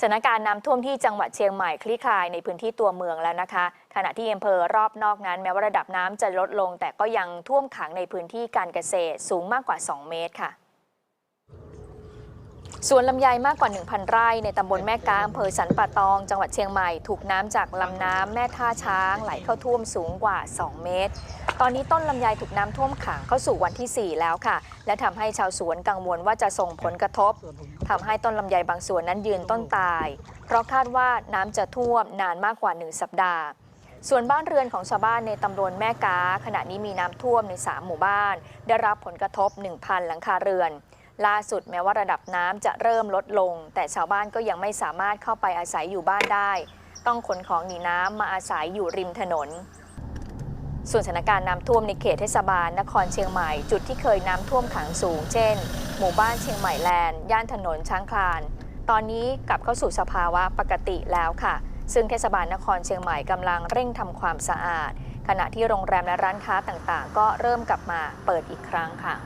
สถานการณ์น้ำท่วมที่จังหวัดเชียงใหม่คลี่คลายในพื้นที่ตัวเมืองแล้วนะคะ ขณะที่อำเภอรอบนอกนั้นแม้ว่าระดับน้ำจะลดลง แต่ก็ยังท่วมขังในพื้นที่การเกษตรสูงมากกว่า 2 เมตรค่ะ สวนลำไยมากกว่า 1,000 ไร่ในตำบลแม่กาอำเภอสันป่าตอง จังหวัดเชียงใหม่ ถูกน้ำจากลำน้ำแม่ท่าช้างไหลเข้าท่วมสูงกว่า 2 เมตร ตอนนี้ต้นลำไยถูกน้ำท่วมขังเข้าสู่วันที่ 4 แล้วค่ะ และทำให้ชาวสวนกังวลว่าจะส่งผลกระทบทำให้ต้นลำไยบางส่วนนั้นยืนต้นตาย เพราะคาดว่าน้ำจะท่วมนานมากกว่า 1 สัปดาห์ส่วนบ้านเรือนของชาวบ้านในตำบลแม่กา ขณะนี้มีน้ำท่วมใน 3 หมู่บ้าน ได้รับผลกระทบ 1,000 หลังคาเรือน ล่าสุดแม้ว่าระดับน้ำจะเริ่มลดลง แต่ชาวบ้านก็ยังไม่สามารถเข้าไปอาศัยอยู่บ้านได้ ต้องขนของหนีน้ำมาอาศัยอยู่ริมถนน ส่วนสถานการณ์น้ำท่วมในเขตเทศบาลนครเชียงใหม่ จุดที่เคยน้ำท่วมขังสูง เช่น หมู่บ้านเชียงใหม่แลนด์ย่านถนนช้างคลาน ตอนนี้กลับเข้าสู่สภาวะปกติแล้วค่ะ ซึ่งเทศบาลนครเชียงใหม่กำลังเร่งทำความสะอาด ขณะที่โรงแรมและร้านค้าต่างๆ ก็เริ่มกลับมาเปิดอีกครั้งค่ะ